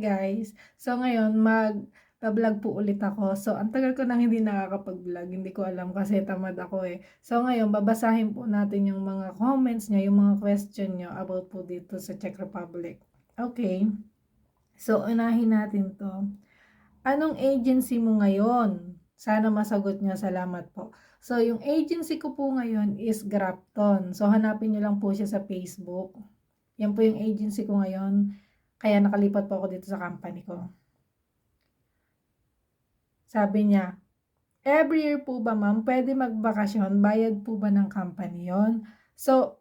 guys! So ngayon mag vlog po ulit ako. So ang tagal ko nang hindi nakakapag-vlog, hindi ko alam kasi tamad ako eh. So ngayon babasahin po natin yung mga comments niya, yung mga question niyo about po dito sa Czech Republic. Okay. So unahin natin to. Anong agency mo ngayon? Sana masagot niya. Salamat po. So yung agency ko po ngayon is Grafton. So hanapin niyo lang po siya sa Facebook. Yan po yung agency ko ngayon. Kaya nakalipat po ako dito sa company ko. Sabi niya, every year po ba ma'am, pwede magbakasyon, bayad po ba ng company yon? So,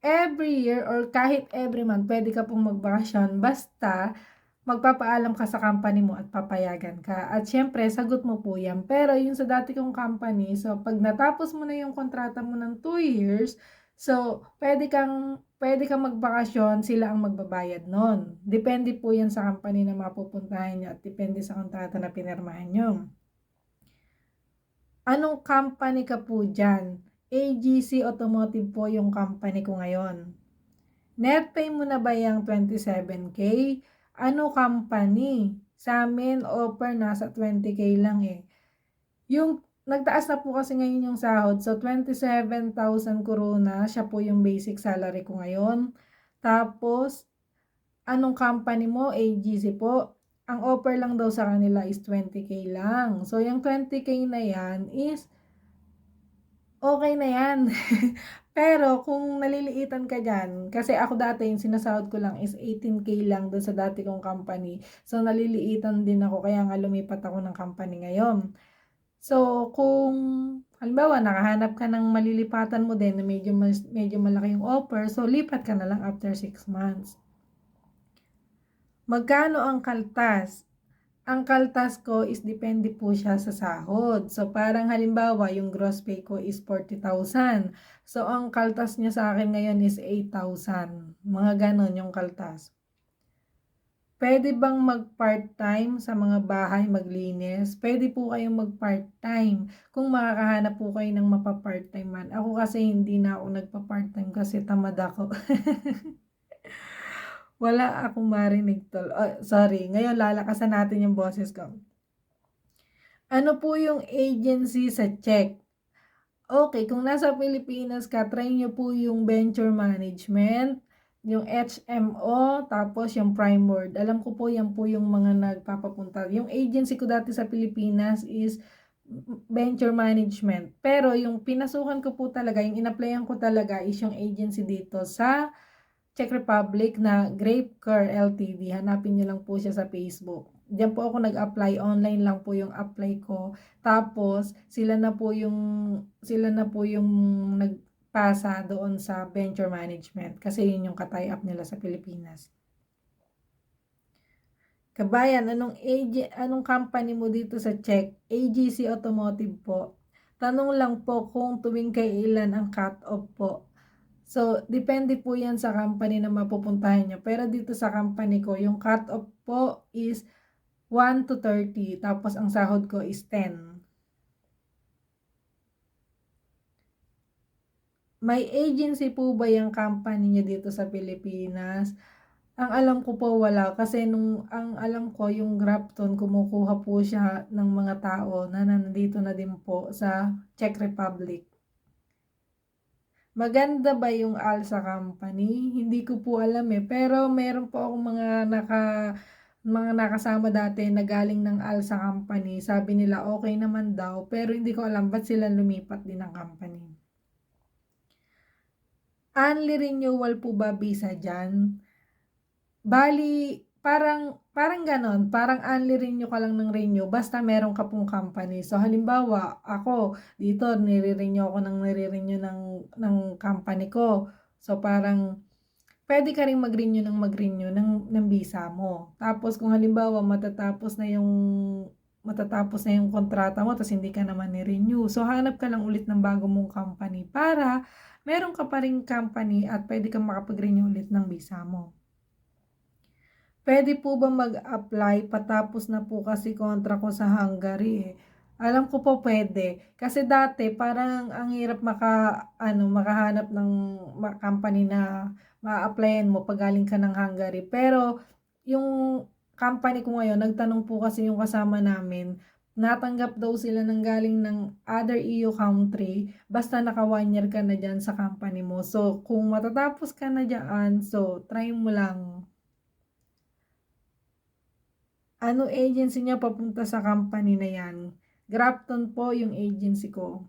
every year or kahit every month, pwede ka pong magbakasyon basta magpapaalam ka sa company mo at papayagan ka. At syempre, sagot mo po yan. Pero yung sa dati kong company, so pag natapos mo na yung kontrata mo ng 2 years, so pwede kang pwede kang magbakasyon, sila ang magbabayad nun. Depende po yan sa company na mapupuntahan nyo at depende sa kontrata na pinirmahan nyo. Anong company ka po dyan? AGC Automotive po yung company ko ngayon. Net pay mo na ba yung 27K? Ano company? Sa amin, offer nasa 20K lang eh. Yung nagtaas na po kasi ngayon yung sahod. So, 27,000 corona. Siya po yung basic salary ko ngayon. Tapos, anong company mo? AGC po. Ang offer lang daw sa kanila is 20k lang. So, yung 20k na yan is okay na yan. Pero kung naliliitan ka dyan, kasi ako dati yung sinasahod ko lang is 18k lang doon sa dati kong company. So, naliliitan din ako kaya nga lumipat ako ng company ngayon. So, kung halimbawa nakahanap ka ng malilipatan mo din na medyo, medyo malaki yung offer, so lipat ka na lang after 6 months. Magkano ang kaltas? Ang kaltas ko is depende po siya sa sahod. So, parang halimbawa, yung gross pay ko is 40,000. So, ang kaltas niya sa akin ngayon is 8,000. Mga ganon yung kaltas. Pwede bang mag-part-time sa mga bahay maglinis? Pwede po kayong mag-part-time kung makakahanap po kayo ng mapa-part-time man. Ako kasi hindi na ako nagpa-part-time kasi tamad ako. Wala akong marinig tol. Oh, sorry, ngayon lalakasan natin yung boses ko. Ano po yung agency sa Czech? Okay, kung nasa Pilipinas ka, try nyo po yung venture management yung HMO, tapos yung Prime Word. Alam ko po yan po yung mga nagpapapunta. Yung agency ko dati sa Pilipinas is venture management. Pero yung pinasukan ko po talaga, yung inapplyan ko talaga is yung agency dito sa Czech Republic na Grape Car LTD. Hanapin nyo lang po siya sa Facebook. Diyan po ako nag-apply. Online lang po yung apply ko. Tapos, sila na po yung, sila na po yung nag, pasa doon sa venture management kasi yun yung katay up nila sa Pilipinas. Kabayan, anong AG, anong company mo dito sa Czech? AGC Automotive po. Tanong lang po kung tuwing kailan ang cut-off po. So, depende po yan sa company na mapupuntahan nyo. Pero dito sa company ko, yung cut-off po is 1 to 30. Tapos, ang sahod ko is 10. May agency po ba yung company niya dito sa Pilipinas? Ang alam ko po wala kasi nung ang alam ko yung Grafton kumukuha po siya ng mga tao na nandito na din po sa Czech Republic. Maganda ba yung Alsa company? Hindi ko po alam eh. Pero meron po akong mga naka mga nakasama dati na galing ng Alsa company. Sabi nila okay naman daw. Pero hindi ko alam ba't sila lumipat din ng company. Only renewal po ba visa dyan? Bali, parang, parang ganon, parang only renew ka lang ng renew, basta meron ka pong company. So, halimbawa, ako, dito, nire-renew ako ng nire-renew ng, ng company ko. So, parang, pwede ka rin mag-renew ng mag-renew ng, ng visa mo. Tapos, kung halimbawa, matatapos na yung matatapos na yung kontrata mo, tapos hindi ka naman ni-renew. So, hanap ka lang ulit ng bago mong company para meron ka pa rin company at pwede kang makapag-renew ulit ng visa mo. Pwede po ba mag-apply patapos na po kasi kontra ko sa Hungary eh. Alam ko po pwede. Kasi dati parang ang hirap maka, ano, makahanap ng company na ma-applyan mo pag galing ka ng Hungary. Pero yung company ko ngayon, nagtanong po kasi yung kasama namin, natanggap daw sila ng galing ng other EU country, basta naka one year ka na dyan sa company mo. So, kung matatapos ka na dyan, so, try mo lang. Ano agency niya papunta sa company na yan? Grafton po yung agency ko.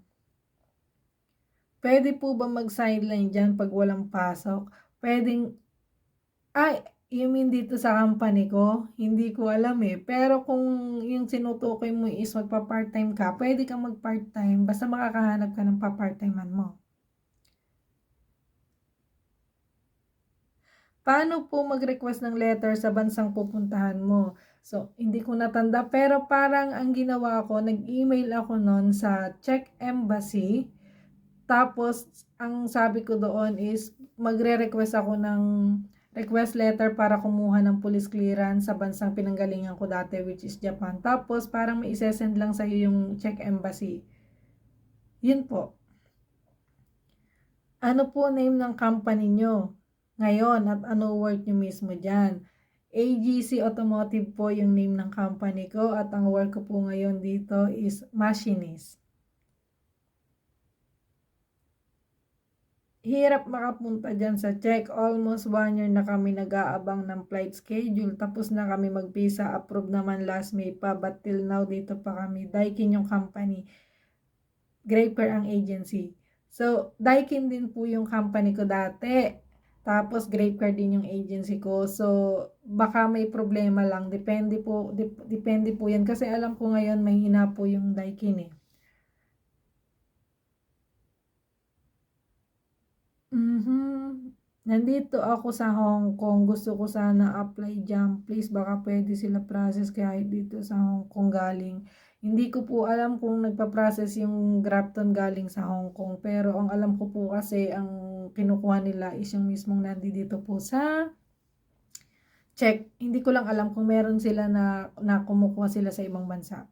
Pwede po ba mag-sideline dyan pag walang pasok? Pwedeng, ay, you mean dito sa company ko? Hindi ko alam eh. Pero kung yung sinutukoy mo is magpa-part-time ka, pwede kang mag-part-time basta makakahanap ka ng pa-part-timean mo. Paano po mag-request ng letter sa bansang pupuntahan mo? So, hindi ko natanda pero parang ang ginawa ko, nag-email ako noon sa Czech Embassy. Tapos, ang sabi ko doon is magre-request ako ng request letter para kumuha ng police clearance sa bansang pinanggalingan ko dati which is Japan. Tapos, parang may isesend lang sa'yo yung Czech Embassy. Yun po. Ano po name ng company nyo? Ngayon, at ano work nyo mismo dyan? AGC Automotive po yung name ng company ko at ang work ko po ngayon dito is machinist. Hirap makapunta dyan sa check. Almost one year na kami nag-aabang ng flight schedule. Tapos na kami mag-visa. Approve naman last May pa. But till now, dito pa kami. Daikin yung company. Graper ang agency. So, Daikin din po yung company ko dati. Tapos, Grape Card din yung agency ko. So, baka may problema lang. Depende po, dip, depende po yan. Kasi alam ko ngayon, mahina po yung Daikin eh. Mhm. Nandito ako sa Hong Kong. Gusto ko sana apply dyan. Please, baka pwede sila process kahit dito sa Hong Kong galing. Hindi ko po alam kung nagpa-process yung Grafton galing sa Hong Kong. Pero ang alam ko po kasi, ang kinukuha nila is yung mismong nandito po sa check. Hindi ko lang alam kung meron sila na, na kumukuha sila sa ibang bansa.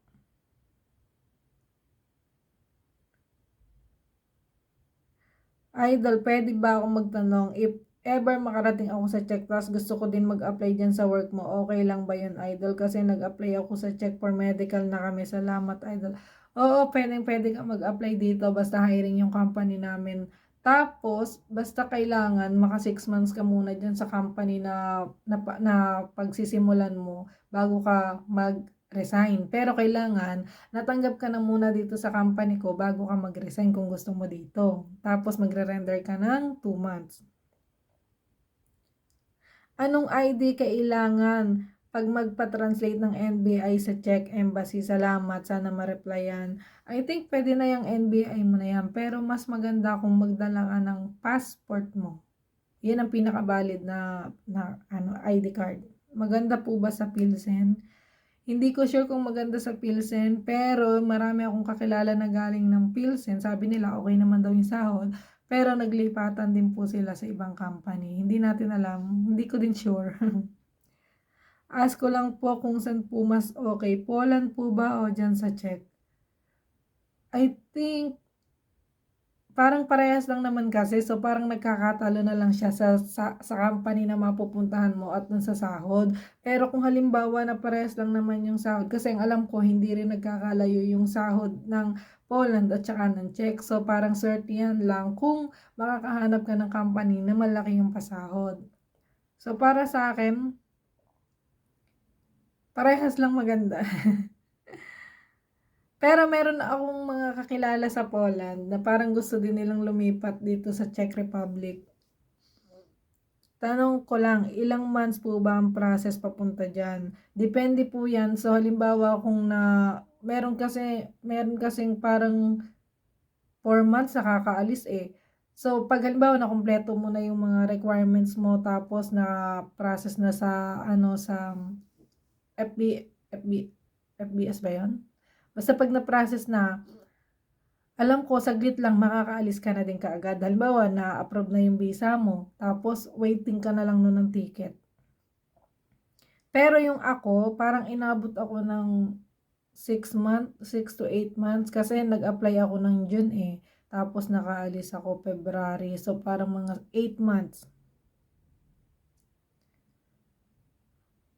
Idol, pwede ba akong magtanong if ever makarating ako sa check tapos gusto ko din mag-apply dyan sa work mo, okay lang ba yun, Idol? Kasi nag-apply ako sa check for medical na kami. Salamat, Idol. Oo, pwedeng pwede ka mag-apply dito basta hiring yung company namin. Tapos, basta kailangan maka 6 months ka muna dyan sa company na, na, na pagsisimulan mo bago ka mag resign. Pero kailangan, natanggap ka na muna dito sa company ko bago ka mag-resign kung gusto mo dito. Tapos magre-render ka ng 2 months. Anong ID kailangan pag magpa-translate ng NBI sa Czech Embassy? Salamat, sana ma-replyan. I think pwede na yung NBI mo na yan, pero mas maganda kung magdala ka ng passport mo. Yan ang pinaka-valid na, na ano, ID card. Maganda po ba sa Pilsen? Hindi ko sure kung maganda sa Pilsen, pero marami akong kakilala na galing ng Pilsen. Sabi nila okay naman daw yung sahod, pero naglipatan din po sila sa ibang company. Hindi natin alam, hindi ko din sure. Ask ko lang po kung saan po mas okay. Poland po ba o dyan sa Czech? I think parang parehas lang naman kasi so parang nagkakatalo na lang siya sa, sa, sa company na mapupuntahan mo at dun sa sahod. Pero kung halimbawa na parehas lang naman yung sahod kasi ang alam ko hindi rin nagkakalayo yung sahod ng Poland at saka ng Czech. So parang certain lang kung makakahanap ka ng company na malaki yung pasahod. So para sa akin, parehas lang maganda. Pero meron akong mga kakilala sa Poland na parang gusto din nilang lumipat dito sa Czech Republic. Tanong ko lang, ilang months po ba ang process papunta dyan? Depende po yan. So, halimbawa kung na, meron kasi, meron kasing parang 4 months nakakaalis eh. So, pag halimbawa na kumpleto mo na yung mga requirements mo tapos na process na sa ano sa FB FB FBS ba 'yon? Basta pag na-process na, alam ko, saglit lang, makakaalis ka na din kaagad. Halimbawa, na-approve na yung visa mo, tapos waiting ka na lang nun ng ticket. Pero yung ako, parang inabot ako ng 6 months, 6 to 8 months, kasi nag-apply ako ng June eh. Tapos nakaalis ako February, so parang mga 8 months.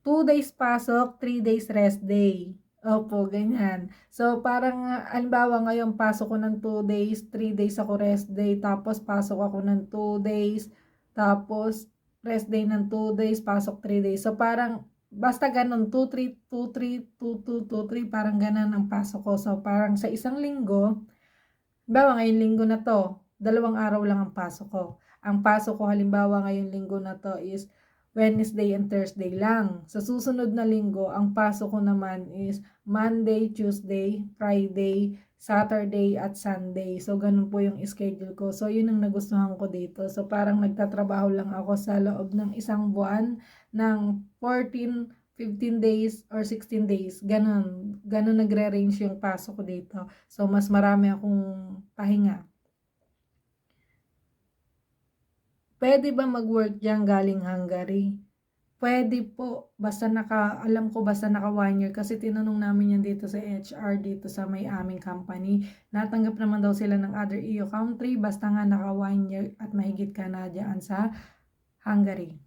2 days pasok, 3 days rest day. Opo, ganyan. So, parang, ah, halimbawa ngayon pasok ko ng 2 days, 3 days ako rest day, tapos pasok ako ng 2 days, tapos rest day ng 2 days, pasok 3 days. So, parang, basta ganun, 2, 3, 2, 3, 2, 2, 2, 3, parang ganun ang pasok ko. So, parang sa isang linggo, halimbawa ngayong linggo na to, dalawang araw lang ang pasok ko. Ang pasok ko halimbawa ngayong linggo na to is Wednesday and Thursday lang. Sa susunod na linggo, ang pasok ko naman is Monday, Tuesday, Friday, Saturday at Sunday. So, ganun po yung schedule ko. So, yun ang nagustuhan ko dito. So, parang nagtatrabaho lang ako sa loob ng isang buwan ng 14, 15 days or 16 days. Ganun. Ganun nagre-range yung pasok ko dito. So, mas marami akong pahinga. Pwede ba mag-work diyan galing Hungary? Pwede po, basta naka, alam ko basta naka one year kasi tinanong namin yan dito sa HR dito sa may aming company. Natanggap naman daw sila ng other EU country basta nga naka one year at mahigit ka na dyan sa Hungary.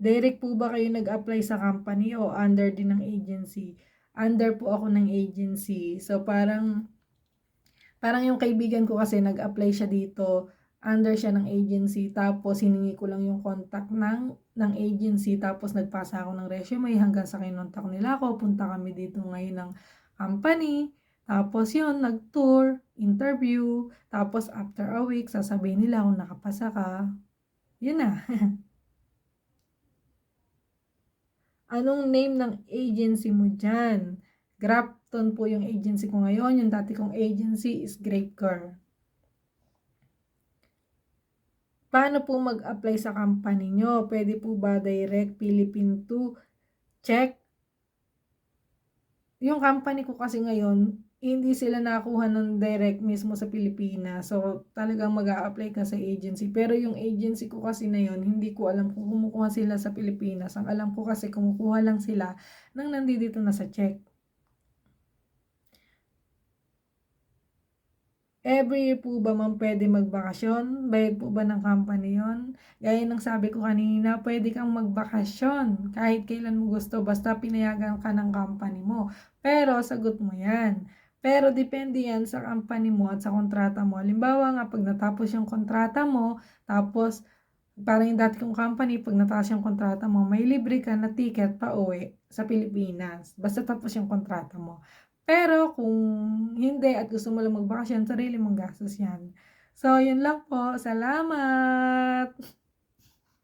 Direct po ba kayo nag-apply sa company o under din ng agency? Under po ako ng agency. So parang parang yung kaibigan ko kasi nag-apply siya dito under siya ng agency tapos hiningi ko lang yung contact ng ng agency tapos nagpasa ako ng resume hanggang sa kinontak nila ako punta kami dito ngayon ng company. Tapos yun nag-tour interview tapos after a week sasabihin nila kung nakapasa ka. Yun na. Anong name ng agency mo dyan? Grafton po yung agency ko ngayon. Yung dati kong agency is Great Girl Paano po mag-apply sa company nyo? Pwede po ba direct Philippine to check? Yung company ko kasi ngayon, hindi sila nakuha ng direct mismo sa Pilipinas. So, talagang mag apply ka sa agency. Pero yung agency ko kasi na yun, hindi ko alam kung kumukuha sila sa Pilipinas. Ang alam ko kasi kumukuha lang sila nang nandito na sa check. Every year po ba man pwede magbakasyon? Bayad po ba ng company yon? Gaya ng sabi ko kanina, pwede kang magbakasyon kahit kailan mo gusto basta pinayagan ka ng company mo. Pero sagot mo yan. Pero depende yan sa company mo at sa kontrata mo. Halimbawa nga, pag natapos yung kontrata mo, tapos parang yung dati kong company, pag natapos yung kontrata mo, may libre ka na ticket pa uwi sa Pilipinas. Basta tapos yung kontrata mo. Pero kung hindi at gusto mo lang magbakasyon, sarili mong gastos yan. So, yun lang po. Salamat!